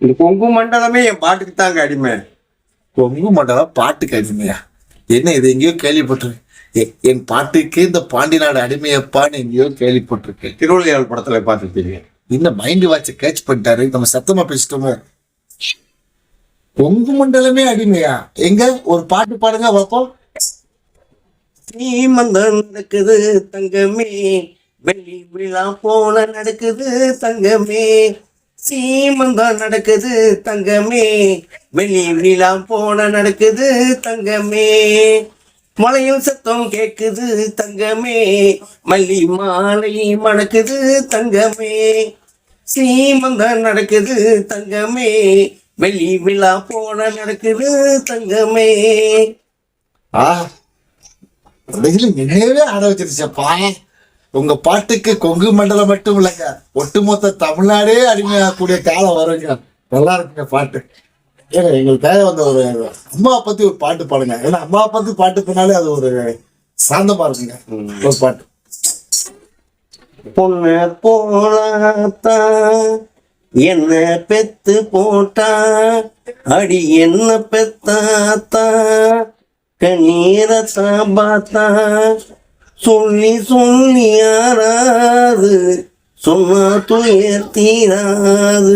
இந்த கொங்கு மண்டலமே என் பாட்டுக்கு தாங்க அடிமை. கொங்கு மண்டலம் பாட்டுக்கு அடிமையா? என்ன இது எங்கேயோ கேள்விப்பட்டிருக்கேன். என் பாட்டுக்கு இந்த பாண்டி நாடு அடிமையப்பான்னு எங்கேயோ கேள்விப்பட்டிருக்கேன். திருவள்ளுவர் படத்துல பார்த்துருக்கீங்க என்ன மைண்ட் வாட்ச கேட்ச் பண்ணிட்டாரு நம்ம சத்தமா பேசிட்டோமோ. கொங்கு மண்டலமே அடிமையா? எங்க? ஒரு பாட்டு பாடுங்க பார்ப்போம். சீமந்தம் நடக்குது தங்கமே. வெள்ளி விழா போல நடக்குது தங்கமே. சீமந்தான் நடக்குது தங்கமே. வெள்ளி விழா போன நடக்குது தங்கமே. மலையும் சத்தம் கேக்குது தங்கமே. மல்லி மாலை மணக்குது தங்கமே. சீமந்தான் நடக்குது தங்கமே. வெள்ளி விழா போன நடக்குது தங்கமே. ஆ உலகில நினைவே ஆட வச்சிருச்சப்பா உங்க பாட்டுக்கு கொங்கு மண்டலம் மட்டும் இல்லைங்க. ஒட்டுமொத்த தமிழ்நாடே அடிமையாகக்கூடிய காலம் வருங்க. நல்லா இருக்குங்க பாட்டு. ஏங்க எங்களுக்காக வந்த ஒரு அம்மாவை பத்தி ஒரு பாட்டு பாடுங்க. ஏன்னா அம்மாவை பத்தி பாட்டு பண்ணாலே அது ஒரு சாந்தமா இருக்குங்க. ஒரு பாட்டு. பொண்ணு போலாத்தா என்ன பெத்து போட்டா அடி என்ன பெத்தாத்தா கண்ணீரத்தான் பார்த்தா சொல்லி சொல்லி யாராது சொன்னா துயர் தீராது.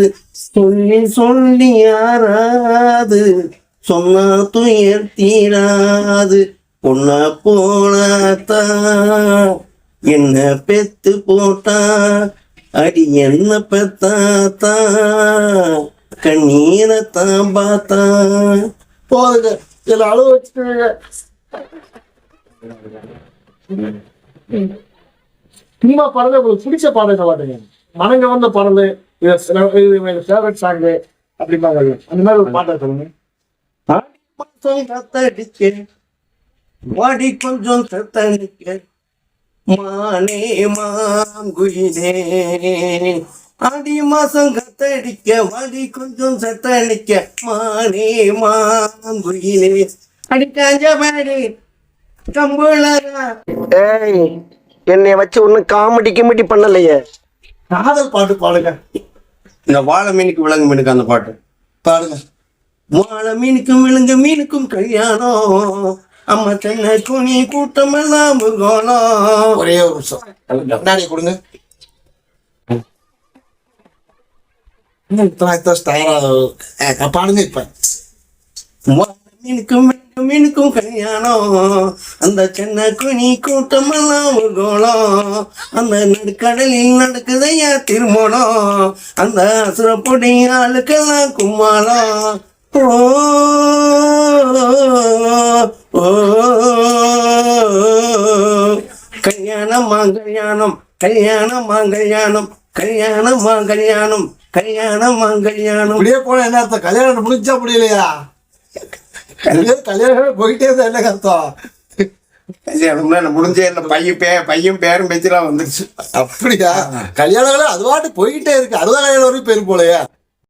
சொல்லி சொல்லி யாராது சொன்னா துயர் தீராது. பொண்ண போலாத்தா என்ன பெத்து போட்டா அடி என்ன பெத்தாத்தா. கண்ணீரத்தான் பார்த்தா. போதுங்க இதில் அளவு வச்சுட்டு சினிமா பாடல உங்களுக்கு பிடிச்ச பாடல் பாட்டுங்க மனங்க வந்த பாடல் இது ஃபேவரட் சாங் அப்படிம்பாங்க. அந்த மாதிரி ஒரு பாட்டை சொல்லுங்க. வாடி கொஞ்சம் சத்தடிக்க மானே மாங்குயிலே ஆடி மாசம் கத்தடிக்க வாடி கொஞ்சம் சத்தடிக்க மானே மாங்குயிலே அடிக்காஞ்ச பாடி ஏய் என்னை வச்சு ஒன்னும் காமெடி கிமெடி பண்ணலையே. காதல் பாட்டு பாடுங்க. இந்த வாழை மீனுக்கு விலங்கு மீனுக்கு அந்த பாட்டு. பாடுங்க. வாழை மீனுக்கும் விலங்கு மீனுக்கும் கல்யாணம். அம்மா சென்னை துணி கூட்டம் எல்லாம் ஒரே ஒரு நிமிஷம். கண்ணாடி கொடுங்க. பாடுங்க இப்ப. மீனுக்கும் மீனுக்கும் கல்யாணம். அந்த சென்னை குனி கூட்டம் எல்லாம் முருகோணம் அந்த நடுக்கடலில் நடக்குதையா திருமணம். அந்த அசுர பொடி ஆளுக்கெல்லாம் கும்மாளம் ஓ ஓ. கல்யாணமா கல்யாணம் கல்யாணமா கல்யாணம் கல்யாணமா கல்யாணம் கல்யாணமா கல்யாணம். இப்படியே போனா என்ன கல்யாணம் முடிஞ்சா முடியலையா? கல்யாணம் போயிட்டே இருந்தா என்ன அர்த்தம்? கல்யாணம் என்ன முடிஞ்ச என்ன பையன் பே பையன் பேரும் பேச்சுலாம் வந்துருச்சு. அப்படியா? கல்யாணம் அது பாட்டு போயிட்டே இருக்கு. கல்யாணம் வரைக்கும் பேரு போலையா.